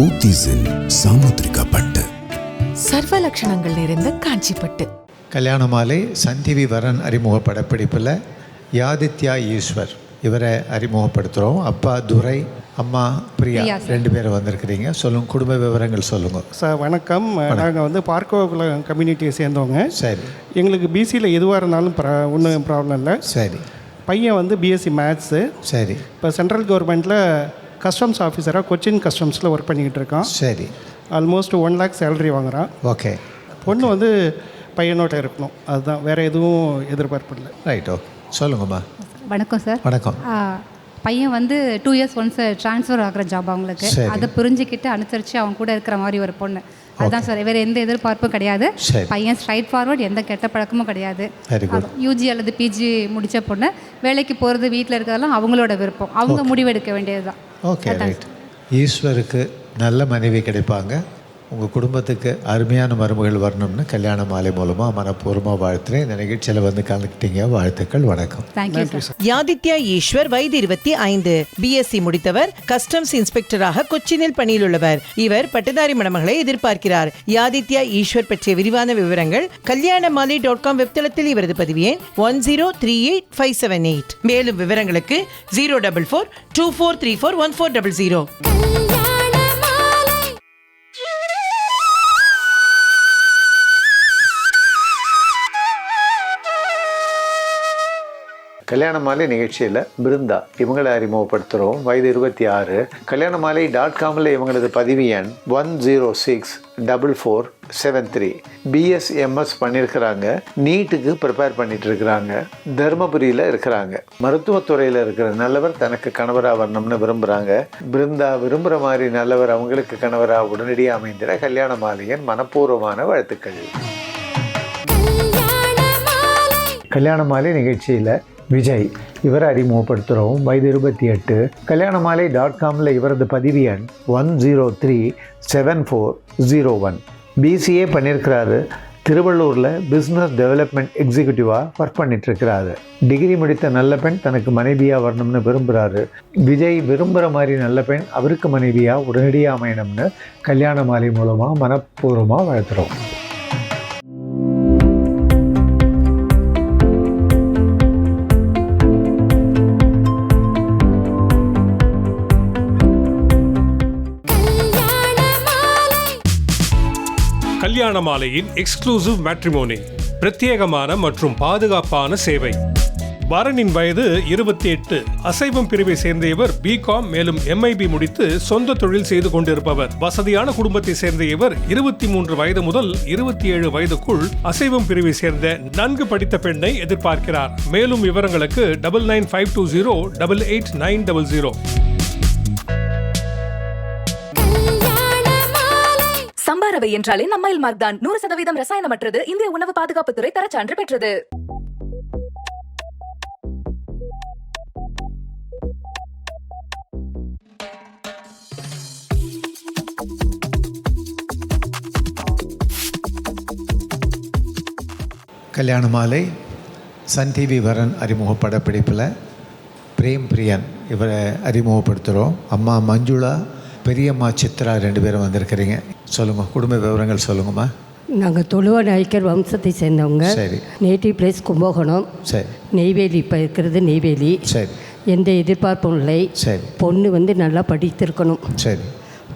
போத்தீஸில் சாமுத்திரிகா பட்டு சர்வ லட்சணங்கள் நிறைந்த காஞ்சிப்பட்டு. கல்யாண மாலை சன் டிவி வரன் அறிமுக படப்பிடிப்பில் யாதித்யா ஈஸ்வர். இவரை அறிமுகப்படுத்துகிறோம் அப்பா துரை அம்மா பிரியா ரெண்டு பேரும் வந்திருக்கிறீங்க. சொல்லுங்க குடும்ப விவரங்கள் சொல்லுங்க. சார் வணக்கம். நாங்கள் வந்து பார்க்கோகுலம் கம்யூனிட்டியை சேர்ந்தவங்க. சரி. எங்களுக்கு பிசியில் எதுவாக இருந்தாலும் ப்ரா ஒன்றும் ப்ராப்ளம் இல்லை. சரி. பையன் வந்து பிஎஸ்சி மேத்ஸு சரி. இப்போ சென்ட்ரல் கவர்மெண்ட்டில் கஸ்டம்ஸ் ஆஃபீஸராக கொச்சின் கஸ்டம்ஸில் ஒர்க் பண்ணிக்கிட்டு இருக்கான். சரி. ஆல்மோஸ்ட் ஒன் லேக் சேலரி வாங்குறான். ஓகே பொண்ணு வந்து பையனோட இருக்கணும். அதுதான் வேறு எதுவும் எதிர்பார்ப்பு இல்லை ரைட் ஓகே சொல்லுங்கம்மா. வணக்கம் சார் வணக்கம். ஆ, பையன் வந்து டூ இயர்ஸ் ஒன்ஸ் ட்ரான்ஸ்ஃபர் ஆகிற ஜாப் அவங்களுக்கு. அதை புரிஞ்சுக்கிட்டு அனுசரித்து அவங்க கூட இருக்கிற மாதிரி ஒரு பொண்ணு. அதான் சார் வேறு எந்த எதிர்பார்ப்பும் கிடையாது. பையன் ஸ்ட்ரைட் ஃபார்வர்ட் எந்த கெட்ட பழக்கமும் கிடையாது. யூஜி அல்லது பிஜி முடித்த பொண்ணு. வேலைக்கு போகிறது வீட்டில் இருக்கிறதெல்லாம் அவங்களோட விருப்பம். அவங்க முடிவெடுக்க வேண்டியது தான் ஓகே ரைட் ஈஸ்வருக்கு நல்ல மனைவி கிடைப்பாங்க. உங்கள் குடும்பத்துக்கு அருமையான மருமகள் வரணும்னு கல்யாண மாலை மூலமாக மனப்பூர்வமாக வாழ்த்துறேன். இந்த நிகழ்ச்சியில் வந்து கலந்துக்கிட்டீங்க. வாழ்த்துக்கள் வணக்கம். யாதித்யா ஈஸ்வர் வயது இருபத்தி ஐந்து. பிஎஸ்சி முடித்தவர் கஸ்டம்ஸ் இன்ஸ்பெக்டராக கொச்சினில் பணியில் உள்ளவர். இவர் பட்டதாரி மணமகளை எதிர்பார்க்கிறார். யாதித்யா ஈஸ்வர் பற்றிய விரிவான விவரங்கள் கல்யாண மாலை டாட் காம் வெப்தளத்தில் இவரது பதிவு எண் one zero three eight five seven eight மேலும் விவரங்களுக்கு zero double four two four three four one four double zero கல்யாண மாலை நிகழ்ச்சியில் பிருந்தா. இவங்களை அறிமுகப்படுத்துகிறோம் வயது இருபத்தி ஆறு. கல்யாண மாலை டாட் காமில் இவங்களது பதிவு எண் one zero six double four seven three BSMS பண்ணியிருக்கிறாங்க நீட்டுக்கு ப்ரிப்பேர் பண்ணிட்டு இருக்கிறாங்க தருமபுரியில் இருக்கிறாங்க. மருத்துவத்துறையில் இருக்கிற நல்லவர் தனக்கு கணவராக வரணும்னு விரும்புகிறாங்க பிருந்தா விரும்புகிற மாதிரி நல்லவர் அவங்களுக்கு கணவராக உடனடியாக அமைந்திட கல்யாண மாலையின் மனப்பூர்வமான வாழ்த்துக்கள். கல்யாண மாலை நிகழ்ச்சியில் விஜய் இவரை அறிமுகப்படுத்துகிறோம் வயது இருபத்தி எட்டு. கல்யாண மாலை டாட் காமில் இவரது பதிவு எண் one zero three seven four zero one BCA பண்ணியிருக்கிறாரு திருவள்ளூரில் பிஸ்னஸ் டெவலப்மெண்ட் எக்ஸிக்யூட்டிவாக ஒர்க் பண்ணிட்டுருக்கிறாரு. டிகிரி முடித்த நல்ல பெண் தனக்கு மனைவியாக வரணும்னு விரும்புகிறாரு விஜய் விரும்புகிற மாதிரி நல்ல பெண் அவருக்கு மனைவியாக உடனடியாக அமையணும்னு கல்யாண மாலை மூலமாக மனப்பூர்வமாக வளர்த்துறோம் கல்யாண மாலையின் எக்ஸ்க்ளூசிவ் மேட்ரிமோனி பிரத்யேகமான மற்றும் பாதுகாப்பான சேவை. வரனின் வயது இருபத்தி எட்டு அசைவம் பிரிவை சேர்ந்த இவர் பிகாம் மேலும் எம்ஐபி முடித்து சொந்த தொழில் செய்து கொண்டிருப்பவர். வசதியான குடும்பத்தை சேர்ந்த இவர் இருபத்தி மூன்று வயது முதல் இருபத்தி ஏழு வயதுக்குள் அசைவம் பிரிவை சேர்ந்த நன்கு படித்த பெண்ணை எதிர்பார்க்கிறார். மேலும் விவரங்களுக்கு double nine five two zero double eight nine double zero உணவு என்றாலே நம்ம மார்க் தான். நூறு சதவீதம் ரசாயனமற்றது இந்திய உணவு பாதுகாப்புத்துறை தரச்சான்று பெற்றது. கல்யாண மாலை சன் டிவி வரன் அறிமுக படப்பிடிப்பில் பிரேம் பிரியன் இவரை அறிமுகப்படுத்துகிறோம் அம்மா மஞ்சுளா பெரியம்மா சித்ரா ரெண்டு பேரும் வந்திருக்கிறீங்க. சொல்லுங்கள் குடும்ப விவரங்கள் சொல்லுங்கம்மா. நாங்கள் தொழுவ நாயக்கர் வம்சத்தை சேர்ந்தவங்க. சரி. Native place Kumbakonam. சரி. நெய்வேலி இப்போ இருக்கிறது நெய்வேலி. சரி. எந்த எதிர்பார்ப்பும் இல்லை. சரி. பொண்ணு வந்து நல்லா படித்திருக்கணும். சரி.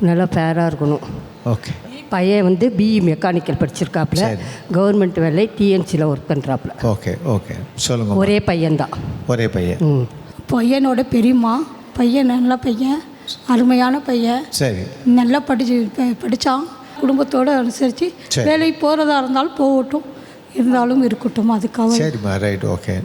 நல்லா ஃபேராக இருக்கணும். ஓகே. பையன் வந்து பிஇ மெக்கானிக்கல் படிச்சிருக்காப்புல சரி. கவர்மெண்ட் வேலை டிஎன்சியில் ஒர்க் பண்ணுறாப்புல ஓகே ஓகே. சொல்லுங்க ஒரே பையன்தான். ஒரே பையன். ம். பையனோட பெரியம்மா பையன் நல்ல பையன். அருமையான பையன். சரி. நல்லா படிச்சு ப- படிச்சான். குடும்பத்தோடு அனுசரித்து சரி. வேலைக்கு போகிறதா இருந்தாலும் போகட்டும். இருந்தாலும் இருக்கட்டும் அதுக்காக சரிம்மா ரைட் ஓகே.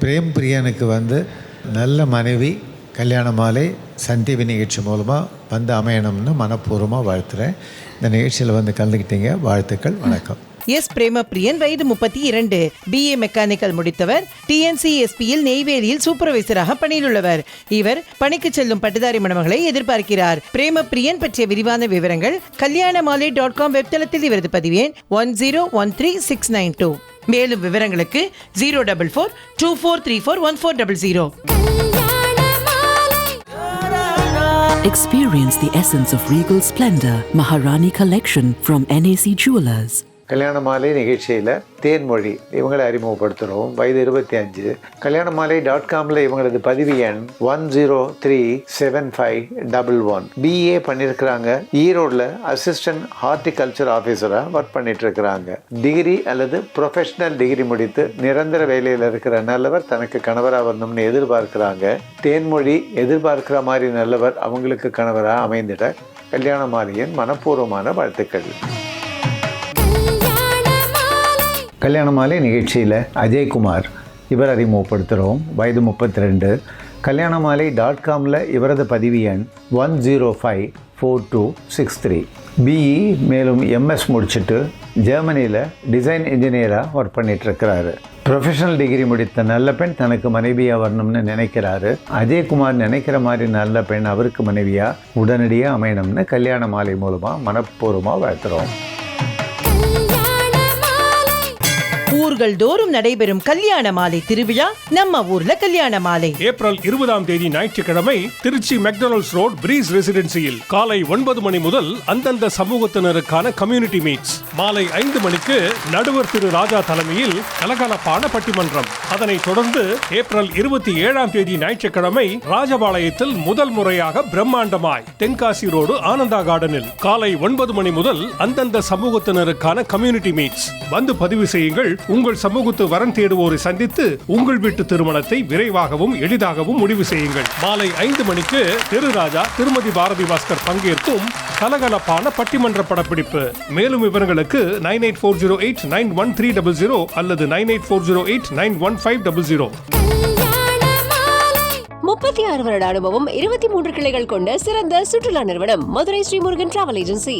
பிரேம் பிரியனுக்கு வந்து நல்ல மனைவி கல்யாண மாலை சன் டிவி நிகழ்ச்சி மூலமாக வந்து அமையணும்னு மனப்பூர்வமாக வாழ்த்துறேன். இந்த நிகழ்ச்சியில் வந்து கலந்துக்கிட்டீங்க. வாழ்த்துக்கள் வணக்கம். எஸ் பிரேமபிரியன் வயது முப்பத்தி இரண்டு. BA mechanical முடித்தவர். டிஎன்சிஎஸ்பியில் நெய்வேலியில் சூப்பர்வைசராக பணியில் உள்ளவர் இவர் பணிக்கு செல்லும் பட்டதாரி மணமகளை எதிர்பார்க்கிறார். பிரேமபிரியன் பற்றிய விரிவான விவரங்கள் கல்யாண மாலை டாட் காம் வெப்தளத்தில் இவரது பதிவு எண் one zero one three six nine two. மேலும் விவரங்களுக்கு zero double four two four three four one four double zero. Experience the essence of regal splendor. Maharani Collection from NAC Jewelers. கல்யாண மாலை நிகழ்ச்சியில் தேன்மொழி இவங்களை அறிமுகப்படுத்துகிறோம் வயது இருபத்தி அஞ்சு கல்யாண மாலை டாட் காமில் இவங்களது பதிவு எண் one zero three seven five double one BA பண்ணியிருக்கிறாங்க ஈரோடில் அசிஸ்டன்ட் ஹார்டிகல்ச்சர் ஆஃபீஸராக ஒர்க் பண்ணிட்டு இருக்கிறாங்க டிகிரி அல்லது ப்ரொஃபஷனல் டிகிரி முடித்து நிரந்தர வேலையில் இருக்கிற நல்லவர் தனக்கு கணவராக வரணும்னு எதிர்பார்க்கிறாங்க. தேன்மொழி எதிர்பார்க்கிற மாதிரி நல்லவர் அவங்களுக்கு கணவராக அமைந்திட கல்யாண மாலையின் மனப்பூர்வமான வாழ்த்துக்கள். கல்யாண மாலை நிகழ்ச்சியில் அஜய்குமார் இவர் அறிமுகப்படுத்துகிறோம் வயது முப்பத்தி ரெண்டு கல்யாண மாலை டாட் காமில் இவரது பதிவு எண் one zero five four two six three BE மேலும் எம்எஸ் முடிச்சுட்டு ஜெர்மனியில் டிசைன் இன்ஜினியராக ஒர்க் பண்ணிகிட்ருக்கிறாரு ப்ரொஃபஷனல் டிகிரி முடித்த நல்ல பெண் தனக்கு மனைவியாக வரணும்னு நினைக்கிறாரு. அஜய்குமார் நினைக்கிற மாதிரி நல்ல பெண் அவருக்கு மனைவியாக உடனடியாக அமையணும்னு கல்யாண மாலை மூலமாக மனப்பூர்வமாக வாழ்த்துறோம். ஊர்கள் தோறும் நடைபெறும் கல்யாண மாலை திருவிழா நம்ம ஊர்ல கல்யாண மாலை. ஏப்ரல் இருபதாம் தேதி ஞாயிற்றுக்கிழமை திருச்சி மெக்டொனல்ட்ஸ் ரோட் பிரீஸ் ரெசிடென்சியில் காலை ஒன்பது மணி முதல் அந்தந்த சமூகத்தினருக்கான கம்யூனிட்டி மீட்ஸ். மாலை ஐந்து மணிக்கு நடுவர் திரு ராஜா தலைமையில் கலகலப்பான பட்டிமன்றம். அதனைத் தொடர்ந்து ஏப்ரல் இருபத்தி ஏழாம் தேதி ஞாயிற்றுக்கிழமை ராஜபாளையத்தில் முதல் முறையாக பிரம்மாண்டமாய் தென்காசி ரோடு ஆனந்தா கார்டனில் காலை ஒன்பது மணி முதல் அந்தந்த சமூகத்தினருக்கான கம்யூனிட்டி மீட்ஸ். வந்து பதிவு செய்யுங்கள். உங்கள் சமூகத்து வரன் தேடுவோரை சந்தித்து உங்கள் வீட்டு திருமணத்தை விரைவாகவும் எளிதாகவும் முடிவு செய்யுங்கள். மாலை ஐந்து மணிக்கு திருராஜா திருமதி பாரதி பாஸ்கர் பங்கேற்கும் கலகலப்பான பட்டிமன்ற படப்பிடிப்பு. மேலும் விவரங்களுக்கு nine eight four zero eight nine one three double zero அல்லது nine eight four zero eight nine one five double zero. முப்பத்தி ஆறு வருட அனுபவம் இருபத்தி மூன்று கிளைகள் கொண்ட சிறந்த சுற்றுலா நிறுவனம் மதுரை ஸ்ரீமுருகன் டிராவல் ஏஜென்சி.